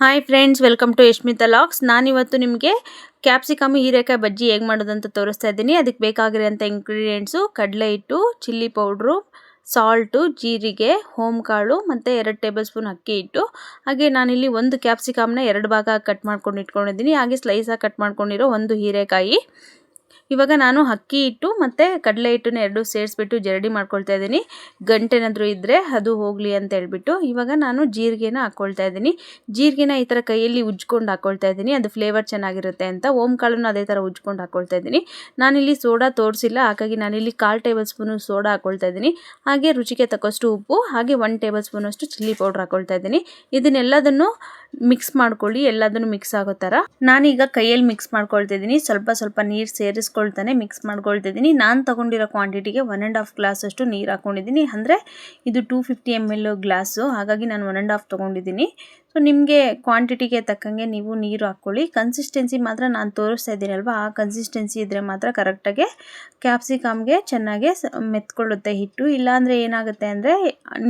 Hi friends welcome to Yashmita LOX ನಾನಿವತ್ತು ನಿಮಗೆ capsicum ಹೀರೆಕಾಯಿ ಬಜ್ಜಿ ಹೇಗೆ ಮಾಡೋದಂತ ತೋರಿಸ್ತಾ ಇದ್ದೀನಿ. ಅದಕ್ಕೆ ಬೇಕಾಗಿರೋಂಥ ಇಂಗ್ರೀಡಿಯೆಂಟ್ಸು ಕಡಲೆ ಹಿಟ್ಟು ಚಿಲ್ಲಿ ಪೌಡ್ರು ಸಾಲ್ಟು ಜೀರಿಗೆ ಹೋಮ್ ಕಾಳು ಮತ್ತು ಎರಡು ಟೇಬಲ್ ಸ್ಪೂನ್ ಅಕ್ಕಿ ಹಿಟ್ಟು. ಹಾಗೆ ನಾನಿಲ್ಲಿ ಒಂದು ಕ್ಯಾಪ್ಸಿಕಮ್ನ ಎರಡು ಭಾಗ ಕಟ್ ಮಾಡ್ಕೊಂಡು ಇಟ್ಕೊಂಡಿದ್ದೀನಿ. ಹಾಗೆ ಸ್ಲೈಸಾಗಿ ಕಟ್ ಮಾಡ್ಕೊಂಡಿರೋ ಒಂದು ಹೀರೆಕಾಯಿ. ಇವಾಗ ನಾನು ಅಕ್ಕಿ ಹಿಟ್ಟು ಮತ್ತು ಕಡಲೆ ಹಿಟ್ಟನ್ನ ಎರಡು ಸೇರಿಸ್ಬಿಟ್ಟು ಜರಡಿ ಮಾಡ್ಕೊಳ್ತಾ ಇದ್ದೀನಿ. ಗಂಟೆನಾದರೂ ಇದ್ದರೆ ಅದು ಹೋಗಲಿ ಅಂತ ಹೇಳ್ಬಿಟ್ಟು ಇವಾಗ ನಾನು ಜೀರಿಗೆನ ಹಾಕ್ಕೊಳ್ತಾ ಇದ್ದೀನಿ. ಜೀರಿಗೆನ ಈ ಥರ ಕೈಯಲ್ಲಿ ಉಜ್ಕೊಂಡು ಹಾಕ್ಕೊಳ್ತಾ ಇದ್ದೀನಿ. ಅದು ಫ್ಲೇವರ್ ಚೆನ್ನಾಗಿರುತ್ತೆ ಅಂತ ಓಮ್ ಕಾಳನ್ನು ಅದೇ ಥರ ಉಜ್ಕೊಂಡು ಹಾಕ್ಕೊಳ್ತಾ ಇದ್ದೀನಿ. ನಾನಿಲ್ಲಿ ಸೋಡಾ ತೋರಿಸಿಲ್ಲ, ಹಾಗಾಗಿ ನಾನಿಲ್ಲಿ ಕಾಲು ಟೇಬಲ್ ಸ್ಪೂನು ಸೋಡಾ ಹಾಕ್ಕೊಳ್ತಾ ಇದ್ದೀನಿ. ಹಾಗೆ ರುಚಿಗೆ ತಕ್ಕಷ್ಟು ಉಪ್ಪು, ಹಾಗೆ ಒನ್ ಟೇಬಲ್ ಸ್ಪೂನಷ್ಟು ಚಿಲ್ಲಿ ಪೌಡ್ರ್ ಹಾಕ್ಕೊಳ್ತಾ ಇದ್ದೀನಿ. ಇದನ್ನೆಲ್ಲದನ್ನು ಮಿಕ್ಸ್ ಮಾಡ್ಕೊಳ್ಳಿ, ಎಲ್ಲದನ್ನು ಮಿಕ್ಸ್ ಆಗೋ ಥರ ನಾನೀಗ ಕೈಯಲ್ಲಿ ಮಿಕ್ಸ್ ಮಾಡ್ಕೊಳ್ತಾ ಇದ್ದೀನಿ. ಸ್ವಲ್ಪ ಸ್ವಲ್ಪ ನೀರು ಸೇರಿಸ್ಕೊಳ್ತಾನೆ ಮಿಕ್ಸ್ ಮಾಡ್ಕೊಳ್ತಿದ್ದೀನಿ. ನಾನು ತೊಗೊಂಡಿರೋ ಕ್ವಾಂಟಿಟಿಗೆ ಒನ್ ಆ್ಯಂಡ್ ಹಾಫ್ ಗ್ಲಾಸಷ್ಟು ನೀರು ಹಾಕ್ಕೊಂಡಿದ್ದೀನಿ ಅಂದರೆ ಇದು two fifty M L glass ಹಾಗಾಗಿ ನಾನು ಒನ್ ಆ್ಯಂಡ್ ಹಾಫ್ ತೊಗೊಂಡಿದ್ದೀನಿ. ನಿಮಗೆ ಕ್ವಾಂಟಿಟಿಗೆ ತಕ್ಕಂಗೆ ನೀವು ನೀರು ಹಾಕ್ಕೊಳ್ಳಿ. ಕನ್ಸಿಸ್ಟೆನ್ಸಿ ಮಾತ್ರ ನಾನು ತೋರಿಸ್ತಾ ಇದ್ದೀನಲ್ವ? ಆ ಕನ್ಸಿಸ್ಟೆನ್ಸಿ ಇದ್ದರೆ ಮಾತ್ರ ಕರೆಕ್ಟಾಗಿ ಕ್ಯಾಪ್ಸಿಕಮ್ಗೆ ಚೆನ್ನಾಗಿ ಮೆತ್ಕೊಳ್ಳುತ್ತೆ ಹಿಟ್ಟು. ಇಲ್ಲಾಂದರೆ ಏನಾಗುತ್ತೆ ಅಂದರೆ,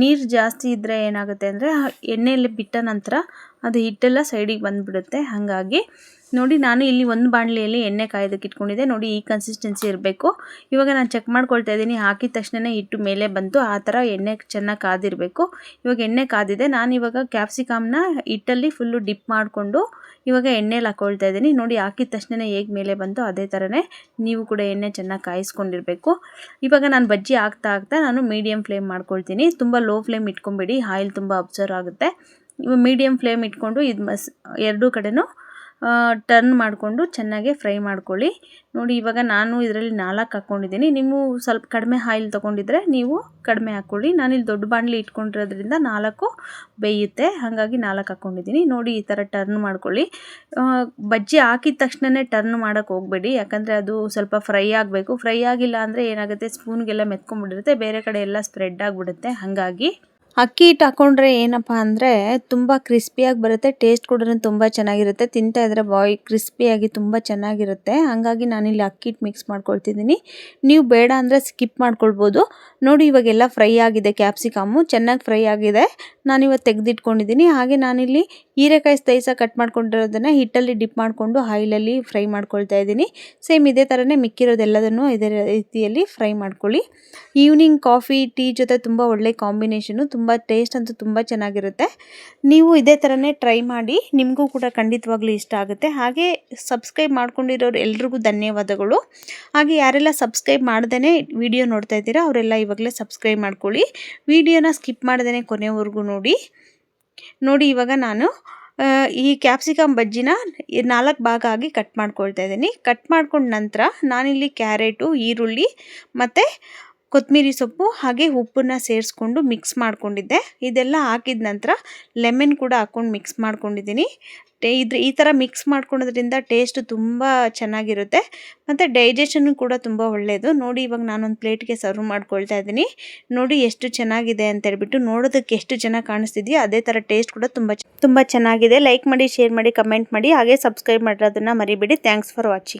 ನೀರು ಜಾಸ್ತಿ ಇದ್ದರೆ ಏನಾಗುತ್ತೆ ಅಂದರೆ ಎಣ್ಣೆಯಲ್ಲಿ ಬಿಟ್ಟ ನಂತರ ಅದು ಹಿಟ್ಟೆಲ್ಲ ಸೈಡಿಗೆ ಬಂದುಬಿಡುತ್ತೆ. ಹಾಗಾಗಿ ನೋಡಿ, ನಾನು ಇಲ್ಲಿ ಒಂದು ಬಾಣಲಿಯಲ್ಲಿ ಎಣ್ಣೆ ಕಾಯೋದಕ್ಕೆ ಇಟ್ಕೊಂಡಿದ್ದೆ. ನೋಡಿ, ಈ ಕನ್ಸಿಸ್ಟೆನ್ಸಿ ಇರಬೇಕು. ಇವಾಗ ನಾನು ಚೆಕ್ ಮಾಡ್ಕೊಳ್ತಾ ಇದ್ದೀನಿ. ಹಾಕಿದ ತಕ್ಷಣವೇ ಹಿಟ್ಟು ಮೇಲೆ ಬಂತು. ಆ ಥರ ಎಣ್ಣೆ ಚೆನ್ನಾಗಿ ಕಾದಿರಬೇಕು. ಇವಾಗ ಎಣ್ಣೆ ಕಾದಿದೆ. ನಾನು ಇವಾಗ ಕ್ಯಾಪ್ಸಿಕಮ್ನ ಹಿಟ್ಟಲ್ಲಿ ಫುಲ್ಲು ಡಿಪ್ ಮಾಡಿಕೊಂಡು ಇವಾಗ ಎಣ್ಣೆಲಿ ಹಾಕ್ಕೊಳ್ತಾ ಇದ್ದೀನಿ. ನೋಡಿ, ಹಾಕಿದ ತಕ್ಷಣ ಹೇಗೆ ಮೇಲೆ ಬಂತು ಅದೇ ಥರನೇ ನೀವು ಕೂಡ ಎಣ್ಣೆ ಚೆನ್ನಾಗಿ ಕಾಯಿಸ್ಕೊಂಡಿರಬೇಕು. ಇವಾಗ ನಾನು ಬಜ್ಜಿ ಹಾಕ್ತಾ ಆಗ್ತಾ ನಾನು ಮೀಡಿಯಮ್ ಫ್ಲೇಮ್ ಮಾಡ್ಕೊಳ್ತೀನಿ. ತುಂಬ ಲೋ ಫ್ಲೇಮ್ ಇಟ್ಕೊಂಬೇಡಿ ಆಯಿಲ್ ತುಂಬ ಅಬ್ಸರ್ವ್ ಆಗುತ್ತೆ. ಮೀಡಿಯಮ್ ಫ್ಲೇಮ್ ಇಟ್ಕೊಂಡು ಇದು ಮಸ್ ಎರಡೂ ಕಡೆನೂ ಟರ್ನ್ ಮಾಡಿಕೊಂಡು ಚೆನ್ನಾಗಿ ಫ್ರೈ ಮಾಡ್ಕೊಳ್ಳಿ. ನೋಡಿ, ಇವಾಗ ನಾನು ಇದರಲ್ಲಿ ನಾಲ್ಕು ಹಾಕ್ಕೊಂಡಿದ್ದೀನಿ ನೀವು ಸ್ವಲ್ಪ ಕಡಿಮೆ ಆಯಿಲ್ ತೊಗೊಂಡಿದ್ರೆ ನೀವು ಕಡಿಮೆ ಹಾಕ್ಕೊಳ್ಳಿ ನಾನಿಲ್ಲಿ ದೊಡ್ಡ ಬಾಣಲಿ ಇಟ್ಕೊಂಡಿರೋದ್ರಿಂದ ನಾಲ್ಕು ಬೇಯುತ್ತೆ. ಹಾಗಾಗಿ ನಾಲ್ಕು ಹಾಕ್ಕೊಂಡಿದ್ದೀನಿ ನೋಡಿ, ಈ ಥರ ಟರ್ನ್ ಮಾಡ್ಕೊಳ್ಳಿ. ಬಜ್ಜಿ ಹಾಕಿದ ತಕ್ಷಣವೇ ಟರ್ನ್ ಮಾಡೋಕ್ಕೆ ಹೋಗಬೇಡಿ. ಯಾಕಂದರೆ ಅದು ಸ್ವಲ್ಪ ಫ್ರೈ ಆಗಬೇಕು. ಫ್ರೈ ಆಗಿಲ್ಲ ಅಂದರೆ ಏನಾಗುತ್ತೆ? ಸ್ಪೂನ್ಗೆಲ್ಲ ಮೆತ್ಕೊಂಡ್ಬಿಟ್ಟಿರುತ್ತೆ. ಬೇರೆ ಕಡೆ ಎಲ್ಲ ಸ್ಪ್ರೆಡ್ ಆಗಿಬಿಡುತ್ತೆ. ಹಾಗಾಗಿ ಅಕ್ಕಿ ಹಿಟ್ಟು ಹಾಕೊಂಡ್ರೆ ಏನಪ್ಪ ಅಂದರೆ ತುಂಬ ಕ್ರಿಸ್ಪಿಯಾಗಿ ಬರುತ್ತೆ ಟೇಸ್ಟ್ ಕೂಡ ತುಂಬ ಚೆನ್ನಾಗಿರುತ್ತೆ. ತಿಂತಾ ಇದ್ರೆ ಬಾಯ್ ಕ್ರಿಸ್ಪಿಯಾಗಿ ತುಂಬ ಚೆನ್ನಾಗಿರುತ್ತೆ. ಹಾಗಾಗಿ ನಾನಿಲ್ಲಿ ಅಕ್ಕಿ ಹಿಟ್ಟು ಮಿಕ್ಸ್ ಮಾಡ್ಕೊಳ್ತಿದ್ದೀನಿ. ನೀವು ಬೇಡ ಅಂದರೆ ಸ್ಕಿಪ್ ಮಾಡ್ಕೊಳ್ಬೋದು. ನೋಡಿ ಇವಾಗೆಲ್ಲ ಫ್ರೈ ಆಗಿದೆ ಕ್ಯಾಪ್ಸಿಕಮ್ಮು ಚೆನ್ನಾಗಿ ಫ್ರೈ ಆಗಿದೆ. ನಾನಿವತ್ತು ತೆಗೆದಿಟ್ಕೊಂಡಿದ್ದೀನಿ. ಹಾಗೆ ನಾನಿಲ್ಲಿ ಹೀರೆಕಾಯಿ ಸ್ತೈಸ ಕಟ್ ಮಾಡ್ಕೊಂಡಿರೋದನ್ನು ಹಿಟ್ಟಲ್ಲಿ ಡಿಪ್ ಮಾಡಿಕೊಂಡು ಆಯಿಲಲ್ಲಿ ಫ್ರೈ ಮಾಡ್ಕೊಳ್ತಾ ಇದ್ದೀನಿ. ಸೇಮ್ ಇದೇ ಥರನೇ ಮಿಕ್ಕಿರೋದೆಲ್ಲದನ್ನು ಇದೇ ರೀತಿಯಲ್ಲಿ ಫ್ರೈ ಮಾಡ್ಕೊಳ್ಳಿ. ಈವ್ನಿಂಗ್ ಕಾಫಿ, ಟೀ ಜೊತೆ ತುಂಬ ಒಳ್ಳೆ ಕಾಂಬಿನೇಷನು, ತುಂಬ ಟೇಸ್ಟ್ ಅಂತೂ ತುಂಬ ಚೆನ್ನಾಗಿರುತ್ತೆ. ನೀವು ಇದೇ ಥರನೇ ಟ್ರೈ ಮಾಡಿ, ನಿಮಗೂ ಕೂಡ ಖಂಡಿತವಾಗ್ಲೂ ಇಷ್ಟ ಆಗುತ್ತೆ. ಹಾಗೆ ಸಬ್ಸ್ಕ್ರೈಬ್ ಮಾಡ್ಕೊಂಡಿರೋರು ಎಲ್ರಿಗೂ ಧನ್ಯವಾದಗಳು. ಹಾಗೆ ಯಾರೆಲ್ಲ ಸಬ್ಸ್ಕ್ರೈಬ್ ಮಾಡ್ದೇ ವಿಡಿಯೋ ನೋಡ್ತಾ ಇದ್ದೀರಾ, ಅವರೆಲ್ಲ ಇವಾಗಲೇ ಸಬ್ಸ್ಕ್ರೈಬ್ ಮಾಡ್ಕೊಳ್ಳಿ. ವಿಡಿಯೋನ ಸ್ಕಿಪ್ ಮಾಡ್ದೇ ಕೊನೆವರೆಗೂ ನೋಡಿ. ನೋಡಿ ಇವಾಗ ನಾನು ಈ ಕ್ಯಾಪ್ಸಿಕಮ್ ಬಜ್ಜಿನ ನಾಲ್ಕು ಭಾಗ ಆಗಿ ಕಟ್ ಮಾಡ್ಕೊಳ್ತಾ ಇದ್ದೀನಿ. ಕಟ್ ಮಾಡ್ಕೊಂಡ ನಂತರ ನಾನಿಲ್ಲಿ ಕ್ಯಾರೆಟು ಈರುಳ್ಳಿ ಮತ್ತು ಕೊತ್ತಂಬರಿ ಸೊಪ್ಪು ಹಾಗೆ ಉಪ್ಪನ್ನ ಸೇರಿಸ್ಕೊಂಡು ಮಿಕ್ಸ್ ಮಾಡ್ಕೊಂಡಿದ್ದೆ. ಇದೆಲ್ಲ ಹಾಕಿದ ನಂತರ ಲೆಮನ್ ಕೂಡ ಹಾಕ್ಕೊಂಡು ಮಿಕ್ಸ್ ಮಾಡ್ಕೊಂಡಿದ್ದೀನಿ. ಇದ್ರ ಈ ಥರ ಮಿಕ್ಸ್ ಮಾಡ್ಕೊಳೋದ್ರಿಂದ ಟೇಸ್ಟ್ ತುಂಬ ಚೆನ್ನಾಗಿರುತ್ತೆ. ಮತ್ತು ಡೈಜೆಷನ್ನು ಕೂಡ ತುಂಬ ಒಳ್ಳೆಯದು ನೋಡಿ ಇವಾಗ ನಾನೊಂದು ಪ್ಲೇಟ್ಗೆ ಸರ್ವ್ ಮಾಡ್ಕೊಳ್ತಾ ಇದ್ದೀನಿ. ನೋಡಿ ಎಷ್ಟು ಚೆನ್ನಾಗಿದೆ ಅಂತ ಹೇಳ್ಬಿಟ್ಟು ನೋಡೋದಕ್ಕೆ ಎಷ್ಟು ಚೆನ್ನಾಗಿ ಕಾಣಿಸ್ತಿದೆಯೋ ಅದೇ ಥರ ಟೇಸ್ಟ್ ಕೂಡ ತುಂಬ ತುಂಬ ಚೆನ್ನಾಗಿದೆ. ಲೈಕ್ ಮಾಡಿ ಶೇರ್ ಮಾಡಿ ಕಮೆಂಟ್ ಮಾಡಿ. ಹಾಗೆ ಸಬ್ಸ್ಕ್ರೈಬ್ ಮಾಡೋದನ್ನು ಮರಿಬೇಡಿ. Thanks for watching